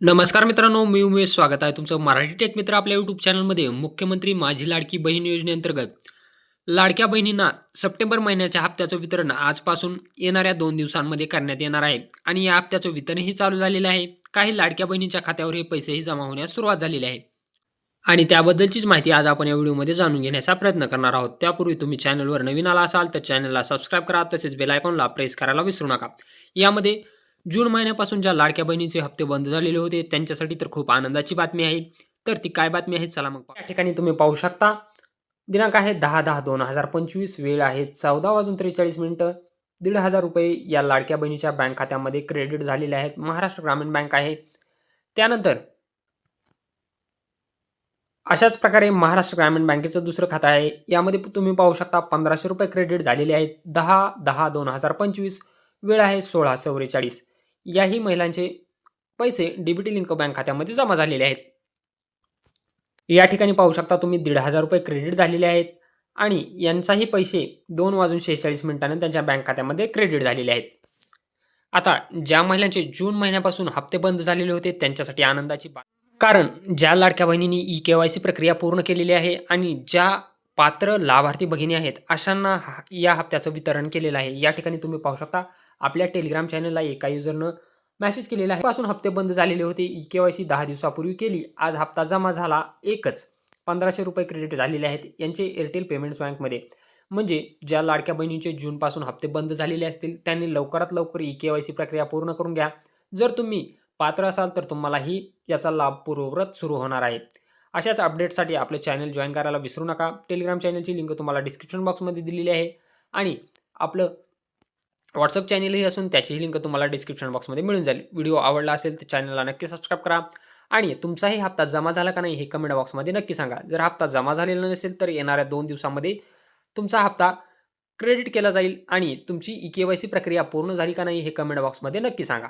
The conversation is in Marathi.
नमस्कार मित्रांनो मी उमेश स्वागत आहे तुमचं मराठी टेक मित्र आपल्या यूट्यूब चॅनलमध्ये मुख्यमंत्री माझी लाडकी बहीण योजनेअंतर्गत लाडक्या बहिणींना सप्टेंबर महिन्याच्या हप्त्याचं वितरण आजपासून येणाऱ्या दोन दिवसांमध्ये करण्यात येणार आहे. आणि या हप्त्याचं वितरणही चालू झालेलं आहे. काही लाडक्या बहिणींच्या खात्यावर हे पैसेही जमा होण्यास सुरुवात झालेली आहे. आणि त्याबद्दलचीच माहिती आज आपण या व्हिडिओमध्ये जाणून घेण्याचा प्रयत्न करणार आहोत. त्यापूर्वी तुम्ही चॅनलवर नवीन आला असाल तर चॅनलला सबस्क्राईब करा. तसेच बेल आयकॉनला प्रेस करायला विसरू नका. यामध्ये जून महिन्यापासून ज्या लाडक्या बहिणीचे हप्ते बंद झालेले होते त्यांच्यासाठी तर खूप आनंदाची बातमी आहे. तर ती काय बातमी आहे? चला मग या ठिकाणी तुम्ही पाहू शकता दिनांक आहे दहा दहा दोन हजार पंचवीस वेळ आहे चौदा वाजून त्रेचाळीस मिनिटं. दीड हजार रुपये या लाडक्या बहिणीच्या बँक खात्यामध्ये क्रेडिट झालेले आहेत. महाराष्ट्र ग्रामीण बँक आहे. त्यानंतर अशाच प्रकारे महाराष्ट्र ग्रामीण बँकेचं दुसरं खातं आहे. यामध्ये तुम्ही पाहू शकता पंधराशे रुपये क्रेडिट झालेले आहेत. दहा दहा दोन हजार पंचवीस वेळ आहे सोळा चौवेचाळीस. याही महिलांचे पैसे डीबीटी लिंक बँक खात्यामध्ये जमा झालेले आहेत. या ठिकाणी पाहू शकता तुम्ही दीड हजार रुपये क्रेडिट झालेले आहेत आणि यांचाही पैसे दोन वाजून शेहेचाळीस मिनिटांनी त्यांच्या बँक खात्यामध्ये क्रेडिट झालेले आहेत. आता ज्या महिलांचे जून महिन्यापासून हप्ते बंद झालेले होते त्यांच्यासाठी आनंदाची बा कारण ज्या लाडक्या बहिणींनी ई के वाय सी प्रक्रिया पूर्ण केलेली आहे आणि ज्या पात्र लाभार्थी भगिनी आहेत अशांना हा- या हप्त्याचं वितरण केलेलं आहे. या ठिकाणी तुम्ही पाहू शकता आपल्या टेलिग्राम चॅनलला एका युजरनं मेसेज केलेला आहे. पासून हप्ते बंद झालेले होते. ई के वाय सी दहा दिवसापूर्वी केली. आज हप्ता जमा झाला एकच. पंधराशे रुपये क्रेडिट झालेले आहेत यांचे एअरटेल पेमेंट्स बँकमध्ये म्हणजे ज्या लाडक्या बहिणींचे जूनपासून हप्ते बंद झालेले असतील त्यांनी लवकरात लवकर ई के वाय सी प्रक्रिया पूर्ण करून घ्या. जर तुम्ही पात्र असाल तर तुम्हालाही याचा लाभ पूर्ववत सुरू होणार आहे. अशाच अपडेटसाठी आपलं चॅनल जॉईन करायला विसरू नका. टेलिग्राम चॅनलची लिंक तुम्हाला डिस्क्रिप्शन बॉक्समध्ये दिलेली आहे. आणि आपलं व्हॉट्सअप चॅनलही असून त्याचीही लिंक तुम्हाला डिस्क्रिप्शन बॉक्समध्ये मिळून जाईल. व्हिडिओ आवडला असेल तर चॅनलला नक्की सबस्क्राईब करा. आणि तुमचाही हप्ता जमा झाला का नाही हे कमेंट बॉक्समध्ये नक्की सांगा. जर हप्ता जमा झालेला नसेल तर येणाऱ्या दोन दिवसामध्ये तुमचा हप्ता क्रेडिट केला जाईल आणि तुमची ई के वाय सी प्रक्रिया पूर्ण झाली का नाही हे कमेंट बॉक्समध्ये नक्की सांगा.